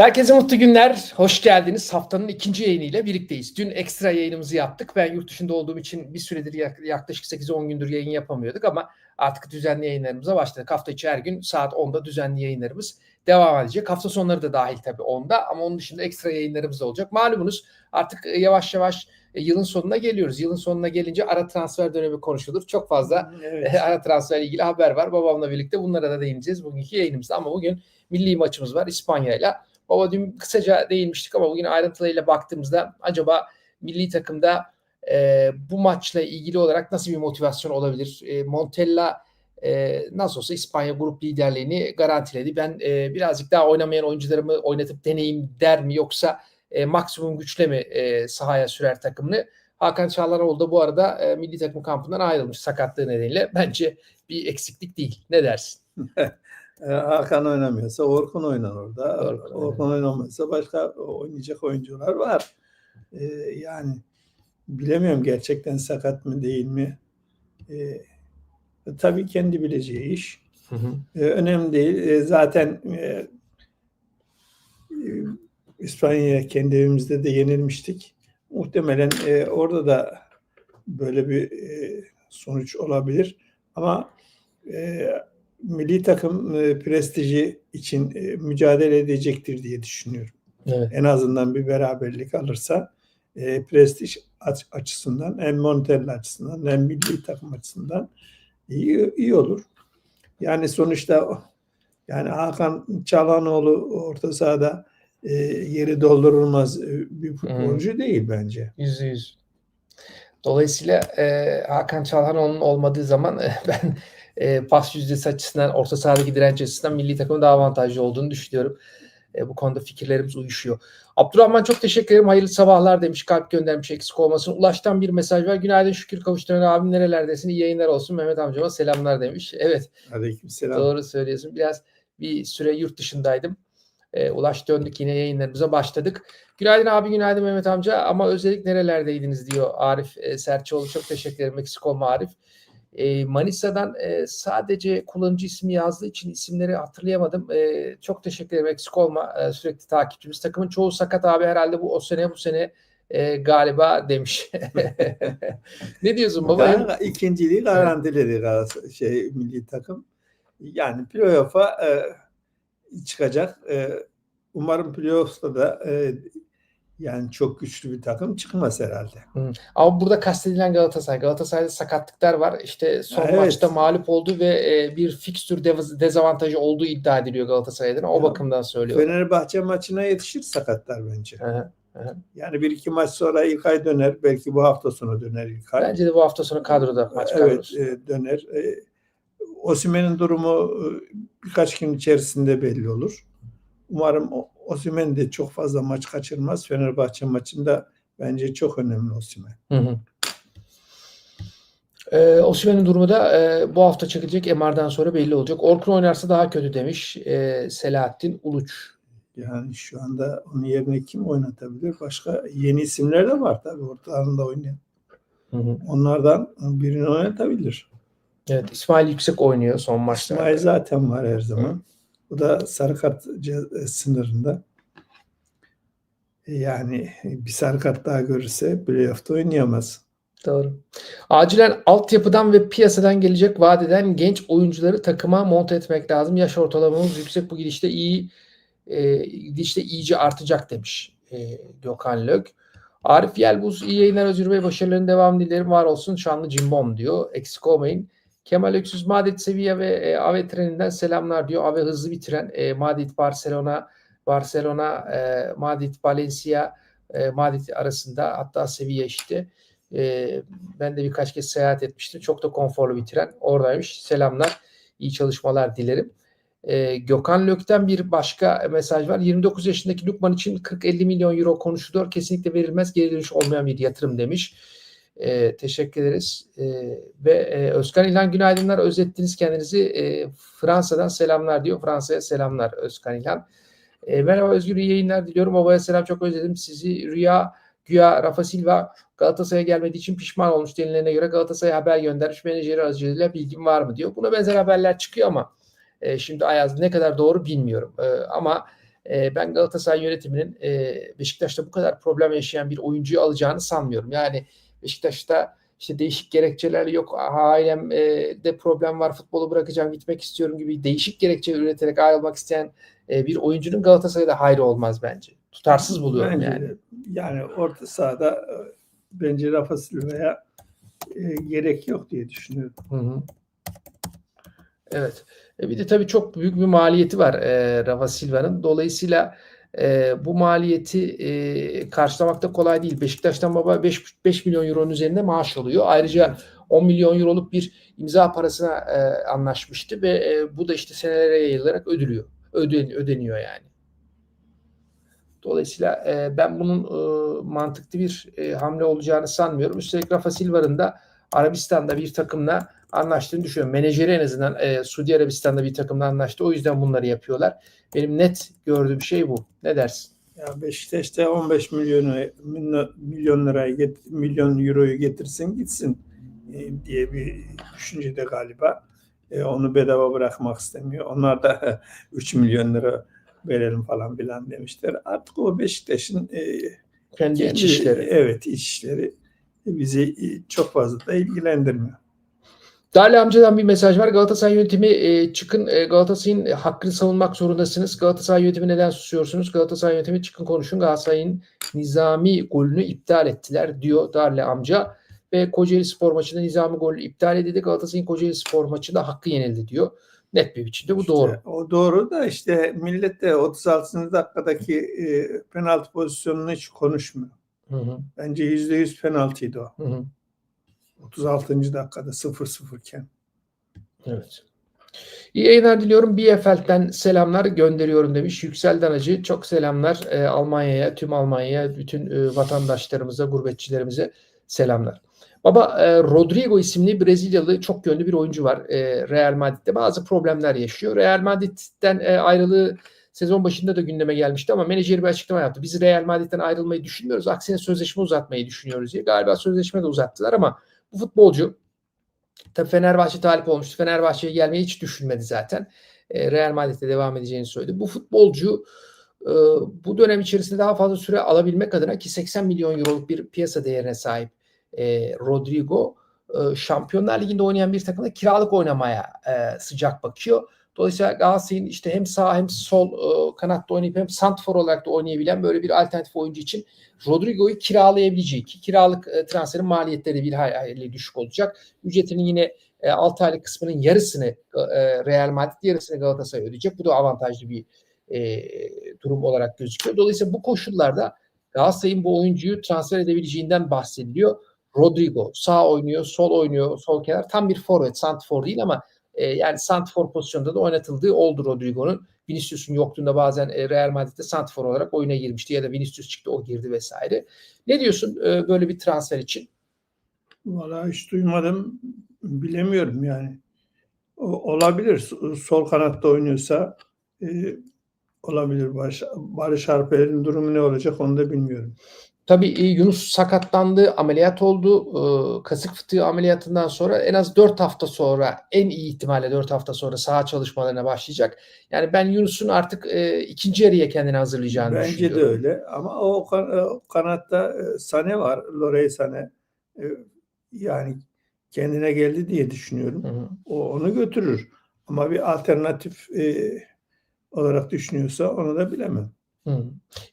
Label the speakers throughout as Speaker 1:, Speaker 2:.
Speaker 1: Herkese mutlu günler. Hoş geldiniz. Haftanın ikinci yayınıyla birlikteyiz. Dün ekstra yayınımızı yaptık. Ben yurt dışında olduğum için bir süredir yak- yaklaşık 8-10 gündür yayın yapamıyorduk ama artık düzenli yayınlarımıza başladık. Hafta içi her gün saat 10'da düzenli yayınlarımız devam edecek. Hafta sonları da dahil tabii 10'da ama onun dışında ekstra yayınlarımız da olacak. Malumunuz artık e, yavaş yavaş e, yılın sonuna geliyoruz. Yılın sonuna gelince ara transfer dönemi konuşulur. Çok fazla
Speaker 2: Evet.
Speaker 1: ara transferle ilgili haber var. Babamla birlikte bunlara da değineceğiz bugünkü yayınımızda. Ama bugün milli maçımız var İspanya'yla. Baba dün kısaca değinmiştik ama bugün ayrıntılarıyla baktığımızda acaba milli takımda e, bu maçla ilgili olarak nasıl bir motivasyon olabilir? E, Montella e, nasıl olsa İspanya grup liderliğini garantiledi. Ben e, birazcık daha oynamayan oyuncularımı oynatıp deneyim der mi yoksa e, maksimum güçle mi e, sahaya sürer takımını? Hakan Çalhanoğlu da bu arada e, milli takım kampından ayrılmış sakatlığı nedeniyle. Bence bir eksiklik değil. Ne dersin?
Speaker 2: Ee, Hakan oynamıyorsa Orkun oynar orada.
Speaker 1: Orkun,
Speaker 2: Orkun, oynamıyorsa başka oynayacak oyuncular var. Ee, yani bilemiyorum gerçekten sakat mı değil mi. Ee, tabii kendi bileceği iş.
Speaker 1: Hı hı.
Speaker 2: Önemli değil. Zaten e, e, İspanya'ya kendi evimizde de yenilmiştik. Muhtemelen e, orada da böyle bir e, sonuç olabilir. Ama e, milli takım e, prestiji için e, mücadele edecektir diye düşünüyorum.
Speaker 1: Evet.
Speaker 2: En azından bir beraberlik alırsa e, prestij aç- açısından hem Montella açısından hem milli takım açısından iyi, iyi olur. Yani sonuçta yani Hakan Çalhanoğlu orta sahada e, yeri doldurulmaz bir futbolcu değil bence.
Speaker 1: Yüzde yüz. Dolayısıyla e, Hakan Çalhanoğlu'nun olmadığı zaman e, ben e, pas yüzdesi açısından, orta sahadaki direnç açısından milli takımın daha avantajlı olduğunu düşünüyorum. E, bu konuda fikirlerimiz uyuşuyor. Abdurrahman çok teşekkür ederim. Hayırlı sabahlar demiş. Kalp göndermiş eksik olmasın. Ulaş'tan bir mesaj var. Günaydın şükür kavuşturan abim nerelerdesin? İyi yayınlar olsun. Mehmet amcama selamlar demiş. Evet.
Speaker 2: Aleykümselam.
Speaker 1: Doğru söylüyorsun. Biraz bir süre yurt dışındaydım. E, Ulaş döndük yine yayınlarımıza başladık. Günaydın abi, günaydın Mehmet amca. Ama özellik nerelerdeydiniz diyor Arif e, Serçoğlu. Çok teşekkür ederim. Eksik olma Arif. E, Manisa'dan e, sadece kullanıcı ismi yazdığı için isimleri hatırlayamadım. E, çok teşekkür ederim. Eksik olma. E, sürekli takipçimiz. Takımın çoğu sakat abi herhalde bu o sene bu sene e, galiba demiş. ne diyorsun baba?
Speaker 2: Daha ikinciliği garantiledi Galatasaray- şey milli takım. Yani playoff'a e, çıkacak. E, umarım playoff'ta da e, yani çok güçlü bir takım çıkmaz herhalde.
Speaker 1: Ama burada kastedilen Galatasaray. Galatasaray'da sakatlıklar var. İşte son
Speaker 2: Evet.
Speaker 1: maçta mağlup oldu ve e, bir fikstür dezavantajı olduğu iddia ediliyor Galatasaray'dan. O
Speaker 2: Ya,
Speaker 1: bakımdan söylüyorum.
Speaker 2: Fenerbahçe maçına yetişir sakatlar bence.
Speaker 1: Hı hı.
Speaker 2: Yani bir iki maç sonra İlkay döner. Belki bu hafta sonu döner İlkay.
Speaker 1: Bence de bu hafta sonu kadroda maç
Speaker 2: evet
Speaker 1: kadrosu.
Speaker 2: e, döner. E, Osimhen'in durumu e, birkaç gün içerisinde belli olur. Umarım Osimhen de çok fazla maç kaçırmaz. Fenerbahçe maçında bence çok önemli Osimhen.
Speaker 1: Hı hı. Ee, Osimhen'in durumu da e, bu hafta çekilecek MR'dan sonra belli olacak. Orkun oynarsa daha kötü demiş e, Selahattin Uluç.
Speaker 2: Yani şu anda onun yerine kim oynatabilir? Başka yeni isimler de var tabii ortalarında oynayan.
Speaker 1: Hı hı.
Speaker 2: Onlardan birini oynatabilir.
Speaker 1: Evet İsmail Yüksek oynuyor son maçta.
Speaker 2: İsmail zaten var her zaman. Bu da sarı kart ce- sınırında. E, Yani bir sarı kart daha görürse playoff'ta oynayamaz.
Speaker 1: Doğru. Acilen altyapıdan ve piyasadan gelecek vadeden genç oyuncuları takıma monte etmek lazım. Yaş ortalamamız yüksek bu gidişte iyi e, gidişte iyice artacak demiş e, Gökhan Lök. Arif Yelbuz iyi yayınlar Özgür Bey başarıların devam dilerim var olsun şanlı cimbom diyor. Eksik olmayın. Kemal Öksüz Madrid Sevilla ve e, Ave treninden selamlar diyor. Ave hızlı bir tren. E, Madrid Barcelona Barcelona e, Madrid Valencia e, Madrid arasında hatta Sevilla işte. E, ben de birkaç kez seyahat etmiştim. Çok da konforlu bir tren. Oradaymış. Selamlar. İyi çalışmalar dilerim. E, Gökhan Lök'ten bir başka mesaj var. 29 yaşındaki Lukman için 40-50 milyon euro konuşuluyor. Kesinlikle verilmez. Geri dönüş olmayan bir yatırım demiş. E, teşekkür ederiz. E, ve e, Özkan İlhan günaydınlar. Özettiniz kendinizi. E, Fransa'dan selamlar diyor. Fransa'ya selamlar Özkan İlhan. E, merhaba Özgür iyi yayınlar diliyorum. Babaya selam çok özledim sizi. Rüya Güya Rafa Silva Galatasaray'a gelmediği için pişman olmuş denilenine göre Galatasaray'a haber göndermiş menajeri aracılığıyla bilgim var mı diyor. Buna benzer haberler çıkıyor ama e, şimdi Ayaz ne kadar doğru bilmiyorum. E, ama e, ben Galatasaray yönetiminin e, Beşiktaş'ta bu kadar problem yaşayan bir oyuncuyu alacağını sanmıyorum. Yani Beşiktaş'ta işte değişik gerekçeler yok. Ailem e, de problem var. Futbolu bırakacağım, gitmek istiyorum gibi değişik gerekçe üreterek ayrılmak isteyen e, bir oyuncunun Galatasaray'da hayrı olmaz bence. Tutarsız buluyorum
Speaker 2: Bence
Speaker 1: yani.
Speaker 2: Yani orta sahada e, bence Rafa Silva'ya e, gerek yok diye düşünüyorum.
Speaker 1: Hı hı. Evet. E bir de tabii çok büyük bir maliyeti var e, Rafa Silva'nın. Dolayısıyla e, bu maliyeti e, karşılamak da kolay değil. Beşiktaş'tan baba 5, 5 milyon euronun üzerinde maaş alıyor. Ayrıca 10 milyon euroluk bir imza parasına e, anlaşmıştı ve e, bu da işte senelere yayılarak ödülüyor. Öden, ödeniyor yani. Dolayısıyla e, ben bunun e, mantıklı bir e, hamle olacağını sanmıyorum. Üstelik Rafa Silva'nın da Arabistan'da bir takımla anlaştığını düşünüyorum. Menajeri en azından e, Suudi Arabistan'da bir takımla anlaştı. O yüzden bunları yapıyorlar. Benim net gördüğüm şey bu. Ne dersin?
Speaker 2: Ya Beşiktaş'ta 15 milyonu milyon lirayı get- milyon euroyu getirsin gitsin e, diye bir düşüncede galiba. E, onu bedava bırakmak istemiyor. Onlar da 3 milyon lira verelim falan filan demişler. Artık o Beşiktaş'ın e,
Speaker 1: Kendi iç işleri.
Speaker 2: Evet iç işleri bizi e, çok fazla da ilgilendirmiyor.
Speaker 1: Dali amcadan bir mesaj var. Galatasaray yönetimi e, çıkın e, Galatasaray'ın hakkını savunmak zorundasınız. Galatasaray yönetimi neden susuyorsunuz? Galatasaray yönetimi çıkın konuşun. Galatasaray'ın nizami golünü iptal ettiler diyor Darle amca. Ve Kocaeli Spor maçında nizami golü iptal edildi. Galatasaray'ın Kocaeli Spor maçında hakkı yenildi diyor. Net bir biçimde bu
Speaker 2: İşte
Speaker 1: doğru.
Speaker 2: o doğru da işte millet de 36. dakikadaki e, penaltı pozisyonunu hiç konuşmuyor.
Speaker 1: Hı hı,
Speaker 2: Bence %100 penaltıydı o.
Speaker 1: hı hı.
Speaker 2: 36. dakikada 0-0 iken.
Speaker 1: Evet. İyi yayınlar diliyorum. BFL'den selamlar gönderiyorum demiş. Yüksel Danacı çok selamlar e, Almanya'ya, tüm Almanya'ya, bütün e, vatandaşlarımıza, gurbetçilerimize selamlar. Baba e, Rodrigo isimli Brezilyalı çok yönlü bir oyuncu var e, Real Madrid'de. Bazı problemler yaşıyor. Real Madrid'den e, ayrılığı sezon başında da gündeme gelmişti ama menajeri bir açıklama yaptı. Biz Real Madrid'den ayrılmayı düşünmüyoruz. Aksine sözleşme uzatmayı düşünüyoruz diye. Galiba sözleşme de uzattılar ama bu futbolcu Tabii Fenerbahçe talip olmuştu. Fenerbahçe'ye gelmeyi hiç düşünmedi zaten. E, Real Madrid'de devam edeceğini söyledi. Bu futbolcu e, bu dönem içerisinde daha fazla süre alabilmek adına ki 80 milyon euroluk bir piyasa değerine sahip e, Rodrigo Şampiyonlar Ligi'nde oynayan bir takımda kiralık oynamaya sıcak bakıyor. Dolayısıyla Galatasaray'ın işte hem sağ hem sol e, kanatta oynayıp hem santfor olarak da oynayabilen böyle bir alternatif oyuncu için Rodrigo'yu kiralayabileceği ki kiralık e, transferin maliyetleri bir hayli düşük olacak. Ücretinin yine e, 6 aylık kısmının yarısını e, Real Madrid yarısını Galatasaray ödeyecek. Bu da avantajlı bir e, durum olarak gözüküyor. Dolayısıyla bu koşullarda Galatasaray'ın bu oyuncuyu transfer edebileceğinden bahsediliyor. Rodrigo sağ oynuyor, sol oynuyor, sol kenar. Tam bir forvet, santrfor değil ama e, yani santrfor pozisyonda da oynatıldığı oldu Rodrigo'nun. Vinicius'un yokluğunda bazen e, Real Madrid'de santrfor olarak oyuna girmişti ya da Vinicius çıktı o girdi vesaire. Ne diyorsun e, böyle bir transfer için?
Speaker 2: Valla hiç duymadım. Bilemiyorum yani. O, olabilir. Sol kanatta oynuyorsa e, olabilir. Barış, Barış Alper'in durumu ne olacak onu da bilmiyorum.
Speaker 1: Tabii e, Yunus sakatlandı, ameliyat oldu. E, kasık fıtığı ameliyatından sonra en az 4 hafta sonra, en iyi ihtimalle 4 hafta sonra saha çalışmalarına başlayacak. Yani ben Yunus'un artık e, ikinci yarıya kendini hazırlayacağını
Speaker 2: Bence de
Speaker 1: düşünüyorum.
Speaker 2: öyle. Ama o, kan- o kanatta Sane var. Lorey Sane. Yani kendine geldi diye düşünüyorum.
Speaker 1: Hı hı.
Speaker 2: O onu götürür. Ama bir alternatif olarak düşünüyorsa onu da bilemem.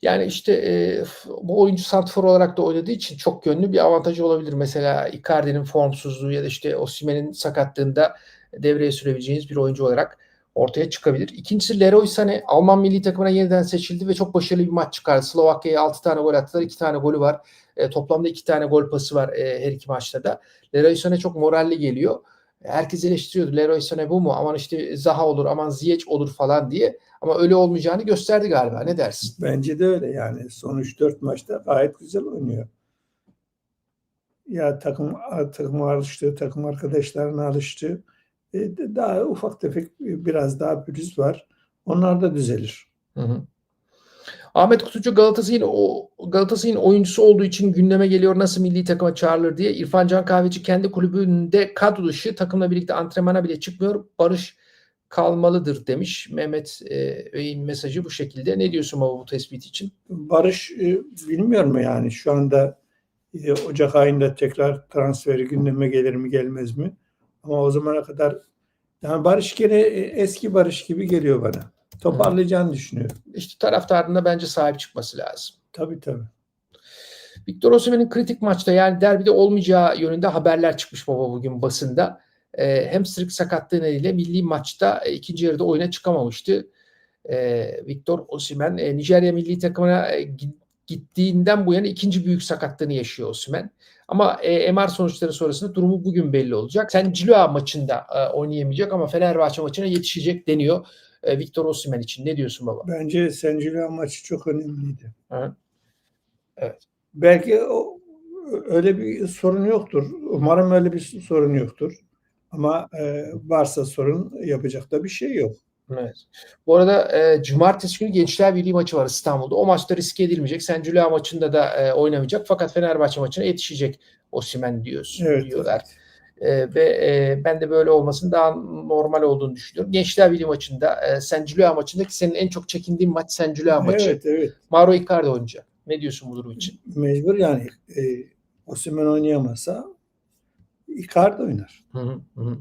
Speaker 1: Yani işte e, bu oyuncu santrfor olarak da oynadığı için çok yönlü bir avantajı olabilir. Mesela Icardi'nin formsuzluğu ya da işte Osimhen'in sakatlığında devreye sürebileceğiniz bir oyuncu olarak ortaya çıkabilir. İkincisi Leroy Sané Alman milli takımına yeniden seçildi ve çok başarılı bir maç çıkardı. Slovakya'ya 6 tane gol attılar. 2 tane golü var. E, toplamda 2 tane gol pası var e, her iki maçta da. Leroy Sané çok moralli geliyor. Herkes eleştiriyordu. Leroy Sané bu mu? Aman işte Zaha olur, aman Ziyech olur falan diye. Ama öyle olmayacağını gösterdi galiba. Ne dersin?
Speaker 2: Bence de öyle yani. Son 3-4 maçta gayet güzel oynuyor. Ya takım takım alıştı, takım arkadaşlarına alıştı. E, daha ufak tefek biraz daha pürüz var. Onlar da düzelir.
Speaker 1: Hı hı. Ahmet Kutucu Galatasaray'ın o Galatasaray'ın oyuncusu olduğu için gündeme geliyor nasıl milli takıma çağrılır diye. İrfan Can Kahveci kendi kulübünde kadro dışı takımla birlikte antrenmana bile çıkmıyor. Barış kalmalıdır demiş. Mehmet e, mesajı bu şekilde. Ne diyorsun baba bu tespit için?
Speaker 2: Barış e, bilmiyorum yani şu anda e, Ocak ayında tekrar transferi gündeme gelir mi gelmez mi? Ama o zamana kadar yani Barış gene e, eski Barış gibi geliyor bana. Toparlayacağını düşünüyorum.
Speaker 1: İşte taraftarın da bence sahip çıkması lazım.
Speaker 2: Tabii tabii.
Speaker 1: Victor Osimhen'in kritik maçta yani derbide olmayacağı yönünde haberler çıkmış baba bugün basında. Ee, hamstring sakatlığı nedeniyle milli maçta e, ikinci yarıda oyuna çıkamamıştı. Ee, Victor Osimhen e, Nijerya milli takımına e, gi- gittiğinden bu yana ikinci büyük sakatlığını yaşıyor Osimhen. Ama e, MR sonuçları sonrasında durumu bugün belli olacak. Sen Ciloa maçında e, oynayamayacak ama Fenerbahçe maçına yetişecek deniyor e, Victor Osimhen için. Ne diyorsun baba?
Speaker 2: Bence Sencilya maçı çok önemliydi.
Speaker 1: Hı. Evet.
Speaker 2: Belki o, öyle bir sorun yoktur. Umarım öyle bir sorun yoktur. Ama e, varsa sorun yapacak da bir şey yok.
Speaker 1: Evet. Bu arada e, cumartesi günü Gençler Birliği maçı var İstanbul'da. O maçta riske edilmeyecek. Sen Cüla maçında da e, oynamayacak. Fakat Fenerbahçe maçına yetişecek Osimhen diyorsun,
Speaker 2: Evet.
Speaker 1: diyorlar. E, ve e, ben de böyle olmasının daha normal olduğunu düşünüyorum. Gençler Birliği maçında e, Sen Cüla maçındaki senin en çok çekindiğin maç Sen Cüla maçı.
Speaker 2: Evet evet.
Speaker 1: Mauro Icardi oynayacak. Ne diyorsun bu durum için?
Speaker 2: Mecbur yani. E, Osimhen oynayamazsa Icardi oynar.
Speaker 1: Hı hı, hı.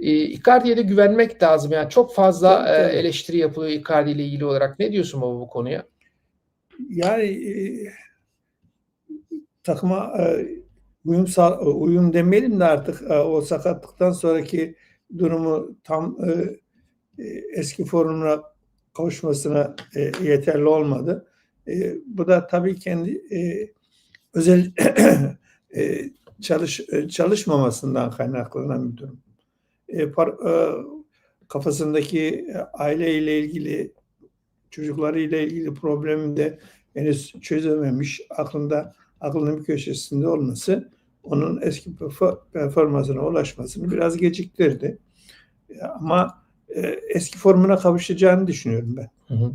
Speaker 1: E, Icardi'ye de güvenmek lazım. Yani çok fazla
Speaker 2: Tabii,
Speaker 1: e,
Speaker 2: tabii.
Speaker 1: eleştiri yapılıyor Icardi ile ilgili olarak. Ne diyorsun baba bu konuya?
Speaker 2: Yani e, takıma e, uyum sağ, uyum demeyelim de artık e, o sakatlıktan sonraki durumu tam e, e, eski formuna kavuşmasına e, yeterli olmadı. E, bu da tabii kendi e, özel e, çalış e, çalışmamasından kaynaklanan bir durum. E, par- e, kafasındaki e, aileyle ilgili çocuklarıyla ilgili problemi de henüz çözememiş, aklında aklının bir köşesinde olması onun eski perfor- performansına ulaşmasını biraz geciktirdi. E, Ama eski formuna kavuşacağını düşünüyorum ben.
Speaker 1: Hı hı.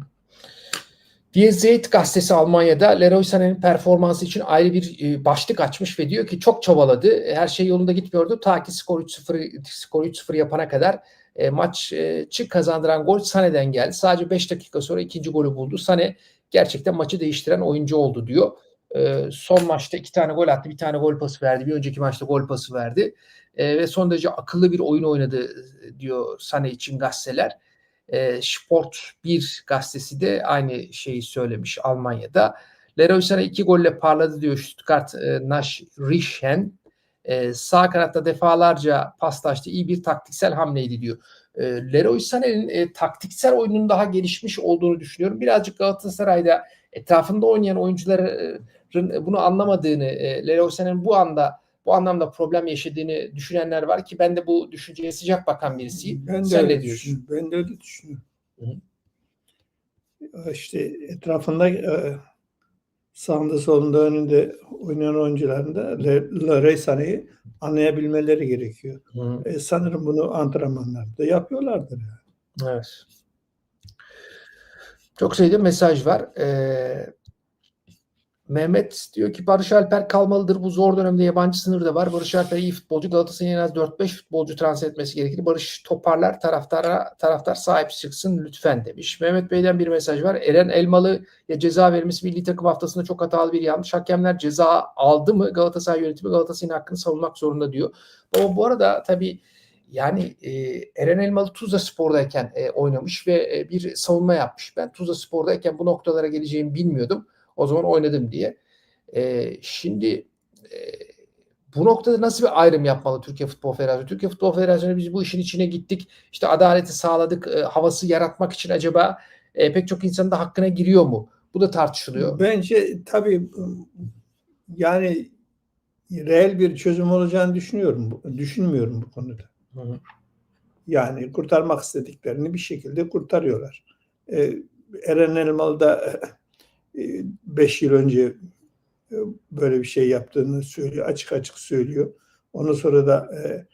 Speaker 1: Die Zeit gazetesi Almanya'da Leroy Sané'nin performansı için ayrı bir e, başlık açmış ve diyor ki çok çabaladı. Her şey yolunda gitmiyordu. Ta ki skor 3-0 skor 3-0 yapana kadar e, maçı kazandıran gol Sané'den geldi. Sadece 5 dakika sonra ikinci golü buldu. Sané gerçekten maçı değiştiren oyuncu oldu diyor. E, son maçta iki tane gol attı. Bir tane gol pası verdi. Bir önceki maçta gol pası verdi. E, ve son derece akıllı bir oyun oynadı e, diyor Sané için gazeteler. E, Sport 1 gazetesi de aynı şeyi söylemiş Almanya'da. Leroy Sané iki golle parladı diyor Stuttgart e, Nachrichten. E, sağ kanatta defalarca paslaştı. İyi bir taktiksel hamleydi diyor. E, Leroy Sané'nin e, taktiksel oyunun daha gelişmiş olduğunu düşünüyorum. Birazcık Galatasaray'da etrafında oynayan oyuncuların bunu anlamadığını, e, Leroy Sané'nin bu anda bu anlamda problem yaşadığını düşünenler var ki ben de bu düşünceye sıcak bakan birisiyim.
Speaker 2: Ben de
Speaker 1: Sen ne diyorsun?
Speaker 2: düşünüyorum. Ben de öyle düşünüyorum.
Speaker 1: Hı
Speaker 2: İşte etrafında e, sağında solunda önünde oynayan oyuncuların da Leroy Sané'yi anlayabilmeleri gerekiyor.
Speaker 1: Hı.
Speaker 2: E, sanırım bunu antrenmanlarda yapıyorlardır. yani.
Speaker 1: Evet. Çok sayıda mesaj var. Ee, Mehmet diyor ki Barış Alper kalmalıdır. Bu zor dönemde yabancı sınır da var. Barış Alper iyi futbolcu. Galatasaray'ın en az 4-5 futbolcu transfer etmesi gerekir. Barış toparlar taraftara taraftar sahip çıksın lütfen demiş. Mehmet Bey'den bir mesaj var. Eren Elmalı ya ceza verilmesi milli takım haftasında çok hatalı bir yanlış. Hakemler ceza aldı mı Galatasaray yönetimi Galatasaray'ın hakkını savunmak zorunda diyor. Ama bu arada tabii yani e, Eren Elmalı Tuzla Spor'dayken e, oynamış ve e, bir savunma yapmış. Ben Tuzla Spor'dayken bu noktalara geleceğimi bilmiyordum. O zaman oynadım diye. E, şimdi e, bu noktada nasıl bir ayrım yapmalı Türkiye Futbol Federasyonu? Türkiye Futbol Federasyonu biz bu işin içine gittik. İşte adaleti sağladık. e, havası yaratmak için acaba e, pek çok insanın da hakkına giriyor mu? Bu da tartışılıyor.
Speaker 2: Bence tabii yani reel bir çözüm olacağını düşünüyorum. Düşünmüyorum bu konuda.
Speaker 1: Hı hı.
Speaker 2: Yani kurtarmak istediklerini bir şekilde kurtarıyorlar. Ee, Eren Elmalı da 5 yıl önce e, böyle bir şey yaptığını söylüyor. Açık açık söylüyor. Ondan sonra da e,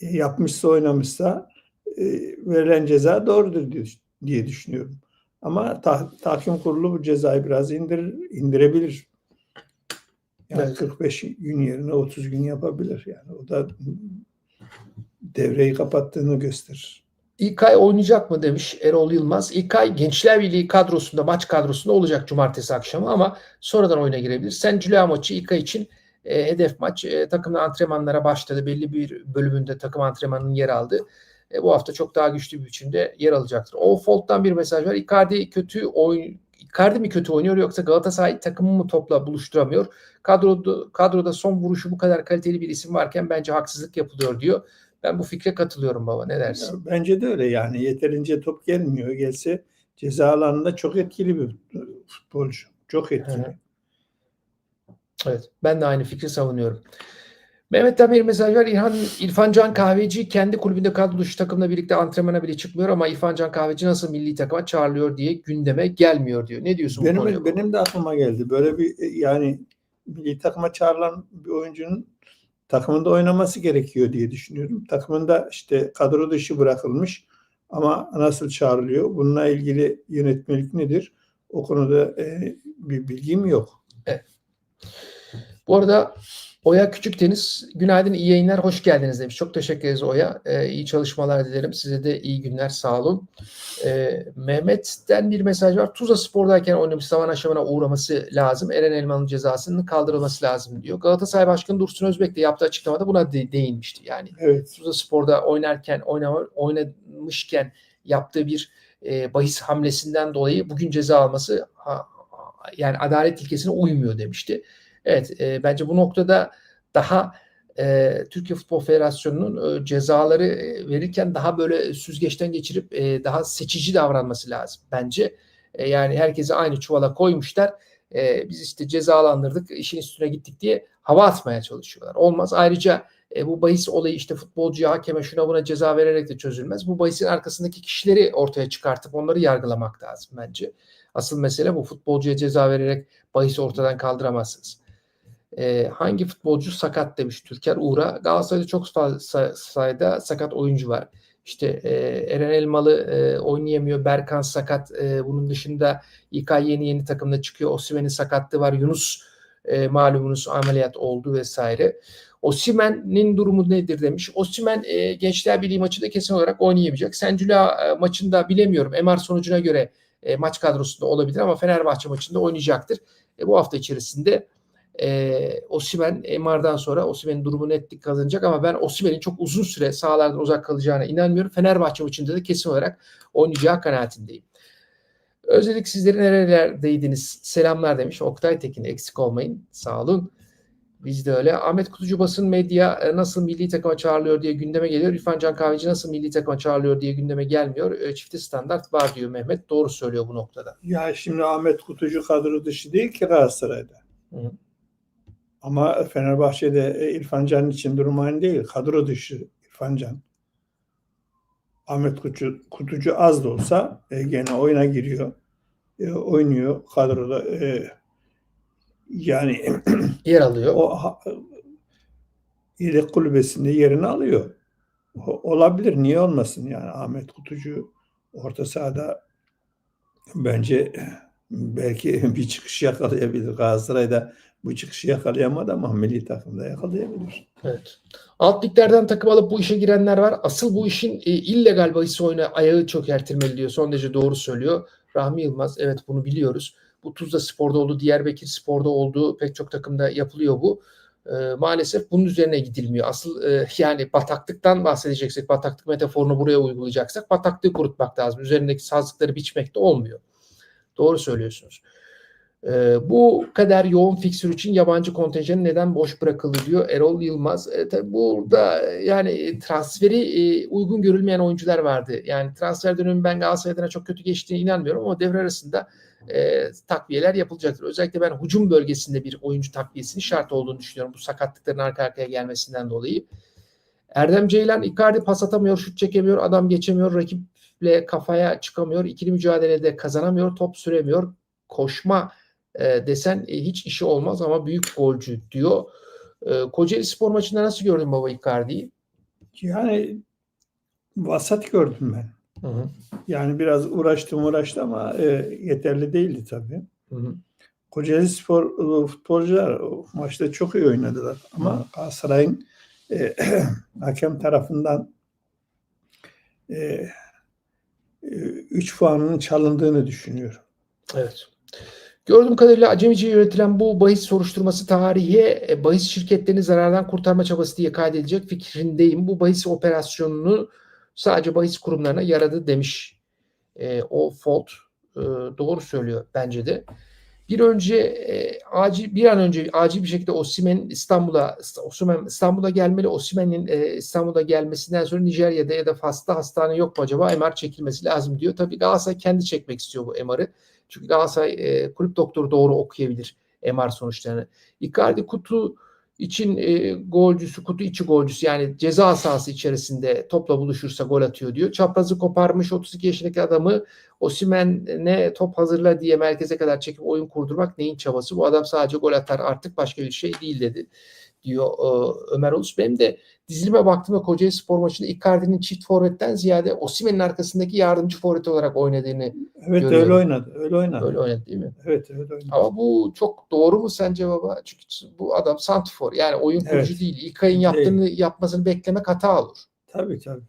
Speaker 2: yapmışsa oynamışsa e, verilen ceza doğrudur diye, düşünüyorum. Ama ta- tahkim kurulu bu cezayı biraz indir, indirebilir. Yani
Speaker 1: Evet.
Speaker 2: 45 gün yerine 30 gün yapabilir. Yani o da devreyi kapattığını gösterir.
Speaker 1: İlkay oynayacak mı demiş Erol Yılmaz. İlkay Gençler Birliği kadrosunda, maç kadrosunda olacak cumartesi akşamı ama sonradan oyuna girebilir. Sen Cülya maçı İlkay için e, hedef maç. E, takımda antrenmanlara başladı. Belli bir bölümünde takım antrenmanının yer aldı. E, bu hafta çok daha güçlü bir biçimde yer alacaktır. O Folt'tan bir mesaj var. Icardi kötü oyun Icardi mi kötü oynuyor yoksa Galatasaray takımı mı topla buluşturamıyor? Kadroda, kadroda son vuruşu bu kadar kaliteli bir isim varken bence haksızlık yapılıyor diyor. Ben bu fikre katılıyorum baba. Ne dersin?
Speaker 2: Bence de öyle yani yeterince top gelmiyor. Gelse ceza alanında çok etkili bir futbolcu. Çok etkili.
Speaker 1: Hı. Evet. Ben de aynı fikri savunuyorum. Mehmet'ten bir mesaj var. İlhan, İrfan Can Kahveci kendi kulübünde kadro dışı takımla birlikte antrenmana bile çıkmıyor ama İrfan Can Kahveci nasıl milli takıma çağrılıyor diye gündeme gelmiyor diyor. Ne diyorsun bu konuya?
Speaker 2: Benim, benim de aklıma geldi. Böyle bir yani milli takıma çağrılan bir oyuncunun takımında oynaması gerekiyor diye düşünüyorum. Takımında işte kadro dışı bırakılmış ama nasıl çağrılıyor? Bununla ilgili yönetmelik nedir? O konuda e, bir bilgim yok.
Speaker 1: Evet. Bu arada Oya Küçük Deniz, günaydın, iyi yayınlar, hoş geldiniz demiş. Çok teşekkür ederiz Oya. Ee, iyi çalışmalar dilerim. Size de iyi günler, sağ olun. Ee, Mehmet'ten bir mesaj var. Tuzla Spor'dayken oynamış zaman aşamına uğraması lazım. Eren Elmalı'nın cezasının kaldırılması lazım diyor. Galatasaray Başkanı Dursun Özbek de yaptığı açıklamada buna de- değinmişti. Yani
Speaker 2: Evet.
Speaker 1: Tuzla Spor'da oynarken, oynama, oynamışken yaptığı bir e, bahis hamlesinden dolayı bugün ceza alması ha, yani adalet ilkesine uymuyor demişti. Evet, e, bence bu noktada daha e, Türkiye Futbol Federasyonu'nun e, cezaları e, verirken daha böyle süzgeçten geçirip e, daha seçici davranması lazım bence. E, yani herkesi aynı çuvala koymuşlar. E, biz işte cezalandırdık, işin üstüne gittik diye hava atmaya çalışıyorlar. Olmaz. Ayrıca e, bu bahis olayı işte futbolcuya, hakeme şuna buna ceza vererek de çözülmez. Bu bahisin arkasındaki kişileri ortaya çıkartıp onları yargılamak lazım bence. Asıl mesele bu. Futbolcuya ceza vererek bahisi ortadan kaldıramazsınız. E, hangi futbolcu sakat demiş Türker Uğur'a. Galatasaray'da çok fazla sayıda sakat oyuncu var. İşte e, Eren Elmalı e, oynayamıyor. Berkan sakat. E, bunun dışında İlkay yeni yeni takımda çıkıyor. Osimhen'in sakatlığı var. Yunus e, malumunuz ameliyat oldu vesaire. Osimen'in durumu nedir demiş. Osimen e, Gençler Birliği maçında kesin olarak oynayamayacak. Sencula e, maçında bilemiyorum. MR sonucuna göre e, maç kadrosunda olabilir ama Fenerbahçe maçında oynayacaktır. E, bu hafta içerisinde e, Osimen MR'dan sonra Osimen'in durumu netlik kazanacak ama ben Osimen'in çok uzun süre sahalardan uzak kalacağına inanmıyorum. Fenerbahçe maçında da kesin olarak oynayacağı kanaatindeyim. Özledik sizleri nerelerdeydiniz? Selamlar demiş. Oktay Tekin eksik olmayın. Sağ olun. Biz de öyle. Ahmet Kutucu basın medya e, nasıl milli takıma çağrılıyor diye gündeme geliyor. İrfan Can Kahveci nasıl milli takıma çağrılıyor diye gündeme gelmiyor. E, Çifte standart var diyor Mehmet. Doğru söylüyor bu noktada.
Speaker 2: Ya şimdi Ahmet Kutucu kadro dışı değil ki Galatasaray'da.
Speaker 1: Hı.
Speaker 2: Ama Fenerbahçe'de e, İrfan Can için durum aynı değil. Kadro dışı İrfan Can. Ahmet Kutucu, Kutucu az da olsa e, gene oyuna giriyor. E, oynuyor kadroda. E, yani
Speaker 1: Yer alıyor.
Speaker 2: o ha- yedek kulübesinde yerini alıyor. O- olabilir. Niye olmasın yani Ahmet Kutucu orta sahada bence belki bir çıkış yakalayabilir. Galatasaray'da bu çıkışı yakalayamadı ama milli takımda yakalayabilir.
Speaker 1: Evet. Alt liglerden takım alıp bu işe girenler var. Asıl bu işin e, illegal bahis oyuna ayağı çökertilmeli diyor. Son derece doğru söylüyor. Rahmi Yılmaz evet bunu biliyoruz. Bu Tuzla Spor'da oldu, Diyarbakır Spor'da olduğu pek çok takımda yapılıyor bu. E, maalesef bunun üzerine gidilmiyor. Asıl e, yani bataklıktan bahsedeceksek, bataklık metaforunu buraya uygulayacaksak bataklığı kurutmak lazım. Üzerindeki sazlıkları biçmek de olmuyor. Doğru söylüyorsunuz. Ee, bu kadar yoğun fiksür için yabancı kontenjanı neden boş bırakıldı diyor Erol Yılmaz. E, tabii burada e, yani transferi e, uygun görülmeyen oyuncular vardı. Yani transfer dönemi ben Galatasaray'dan çok kötü geçtiğine inanmıyorum ama devre arasında e, takviyeler yapılacaktır. Özellikle ben hücum bölgesinde bir oyuncu takviyesinin şart olduğunu düşünüyorum. Bu sakatlıkların arka arkaya gelmesinden dolayı. Erdem Ceylan Icardi pas atamıyor, şut çekemiyor, adam geçemiyor, rakiple kafaya çıkamıyor, ikili mücadelede kazanamıyor, top süremiyor, koşma e, desen e, hiç işi olmaz ama büyük golcü diyor. E, Kocaeli Spor maçında nasıl gördün baba Icardi'yi?
Speaker 2: Yani vasat gördüm ben.
Speaker 1: Hı hı.
Speaker 2: Yani biraz uğraştım uğraştı ama e, yeterli değildi tabii.
Speaker 1: Hı hı.
Speaker 2: Kocaeli Spor e, futbolcular o maçta çok iyi oynadılar. Ama Galatasaray'ın e, hakem tarafından e, 3 puanının çalındığını düşünüyorum.
Speaker 1: Evet. Gördüğüm kadarıyla acemice yönetilen bu bahis soruşturması tarihe e, bahis şirketlerini zarardan kurtarma çabası diye kaydedilecek fikrindeyim. Bu bahis operasyonunu sadece bahis kurumlarına yaradı demiş e, o Folt. E, doğru söylüyor bence de. Bir önce e, acil bir an önce acil bir şekilde Osimhen İstanbul'a Osimhen İstanbul'a gelmeli. Osimhen'in e, İstanbul'a gelmesinden sonra Nijerya'da ya da Fas'ta hastane yok mu acaba? MR çekilmesi lazım diyor. Tabii Galatasaray kendi çekmek istiyor bu MR'ı. Çünkü Galatasaray e, kulüp doktoru doğru okuyabilir MR sonuçlarını. Icardi kutu için e, golcüsü, kutu içi golcüsü yani ceza sahası içerisinde topla buluşursa gol atıyor diyor. Çaprazı koparmış 32 yaşındaki adamı Osimhen'e top hazırla diye merkeze kadar çekip oyun kurdurmak neyin çabası? Bu adam sadece gol atar artık başka bir şey değil dedi diyor e, Ömer Ulus. Benim de dizilime baktığımda Kocaeli Spor maçında Icardi'nin çift forvetten ziyade Osimhen'in arkasındaki yardımcı forvet olarak oynadığını
Speaker 2: Evet
Speaker 1: Görüyorum.
Speaker 2: öyle oynadı. Öyle oynadı.
Speaker 1: öyle oynadı değil mi?
Speaker 2: Evet öyle oynadı.
Speaker 1: Ama bu çok doğru mu sence baba? Çünkü bu adam santifor yani oyun kurucu
Speaker 2: Evet.
Speaker 1: değil. İlkay'ın yaptığını yapmasını beklemek hata olur.
Speaker 2: Tabii tabii.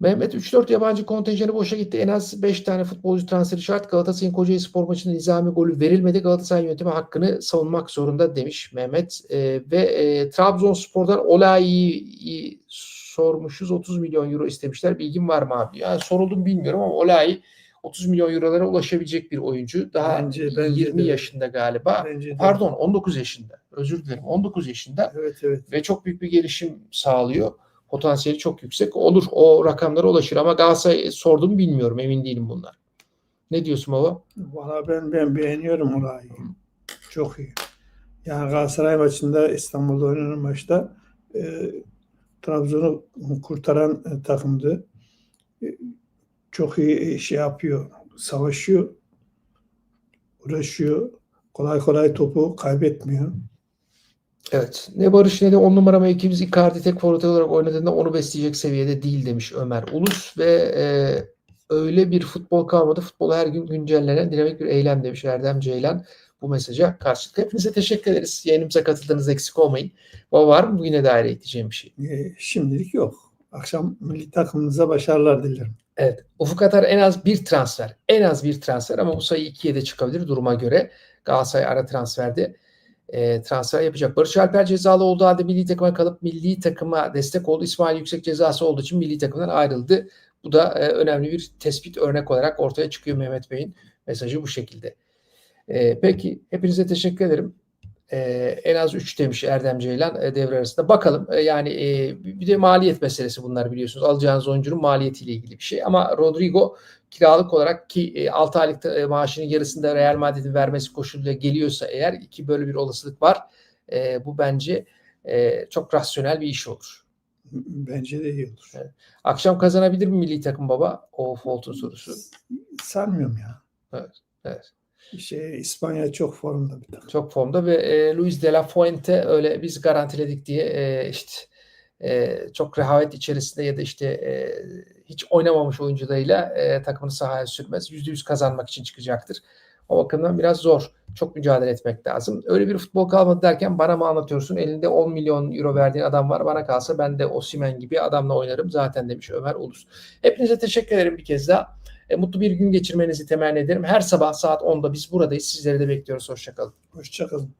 Speaker 1: Mehmet 3-4 yabancı kontenjanı boşa gitti. En az 5 tane futbolcu transferi şart. Galatasaray'ın Kocaeli Spor maçında nizami golü verilmedi. Galatasaray yönetimi hakkını savunmak zorunda demiş Mehmet. Ee, ve e, Trabzonspor'dan Olayi'yi sormuşuz. 30 milyon euro istemişler. Bilgin var mı abi? Yani soruldu mu bilmiyorum ama Olayi 30 milyon eurolara ulaşabilecek bir oyuncu. Daha
Speaker 2: Bence- bence
Speaker 1: 20
Speaker 2: de.
Speaker 1: yaşında galiba.
Speaker 2: Bence de.
Speaker 1: Pardon 19 yaşında. Özür dilerim. 19 yaşında
Speaker 2: Evet evet.
Speaker 1: ve çok büyük bir gelişim sağlıyor. Potansiyeli çok yüksek. Olur o rakamlara ulaşır ama Galatasaray sordum bilmiyorum. Emin değilim bunlar. Ne diyorsun baba?
Speaker 2: Valla ben ben beğeniyorum olayı. Çok iyi. Yani Galatasaray maçında İstanbul'da oynanan maçta e, Trabzon'u kurtaran e, takımdı. E, çok iyi şey yapıyor. Savaşıyor. Uğraşıyor. Kolay kolay topu kaybetmiyor.
Speaker 1: Evet. Ne Barış ne de 10 numara mevkimiz Icardi tek forvet olarak oynadığında onu besleyecek seviyede değil demiş Ömer Ulus ve e, öyle bir futbol kalmadı. Futbol her gün güncellenen dinamik bir eylem demiş Erdem Ceylan bu mesaja karşılık. Hepinize teşekkür ederiz. Yayınımıza katıldığınız eksik olmayın. Baba var mı bugüne dair ekleyeceğim bir şey?
Speaker 2: E, şimdilik yok. Akşam milli takımımıza başarılar dilerim.
Speaker 1: Evet. Ufuk Atar en az bir transfer. En az bir transfer ama bu sayı ikiye de çıkabilir duruma göre. Galatasaray ara transferde e, transfer yapacak. Barış Alper cezalı olduğu halde milli takıma kalıp milli takıma destek oldu. İsmail Yüksek cezası olduğu için milli takımdan ayrıldı. Bu da e, önemli bir tespit örnek olarak ortaya çıkıyor Mehmet Bey'in mesajı bu şekilde. E, peki hepinize teşekkür ederim. E, en az 3 demiş Erdem Ceylan e, devre arasında. Bakalım e, yani e, bir de maliyet meselesi bunlar biliyorsunuz. Alacağınız oyuncunun maliyetiyle ilgili bir şey. Ama Rodrigo kiralık olarak ki 6 aylık e, maaşının yarısını da Real Madrid'in vermesi koşuluyla geliyorsa eğer ki böyle bir olasılık var. E, bu bence e, çok rasyonel bir iş olur.
Speaker 2: Bence de iyi olur.
Speaker 1: Evet. Akşam kazanabilir mi milli takım baba? O Folt'un sorusu.
Speaker 2: Sanmıyorum ya.
Speaker 1: Evet.
Speaker 2: Şey İspanya çok formda bir takım.
Speaker 1: Çok formda ve e, Luis de la Fuente öyle biz garantiledik diye e, işte e, çok rehavet içerisinde ya da işte e, hiç oynamamış oyuncularıyla e, takımını sahaya sürmez. %100 kazanmak için çıkacaktır. O bakımdan biraz zor. Çok mücadele etmek lazım. Öyle bir futbol kalmadı derken bana mı anlatıyorsun? Elinde 10 milyon euro verdiğin adam var. Bana kalsa ben de Osimhen gibi adamla oynarım zaten demiş Ömer Ulus. Hepinize teşekkür ederim bir kez daha. E, mutlu bir gün geçirmenizi temenni ederim. Her sabah saat 10'da biz buradayız. Sizleri de bekliyoruz. Hoşçakalın.
Speaker 2: Hoşçakalın.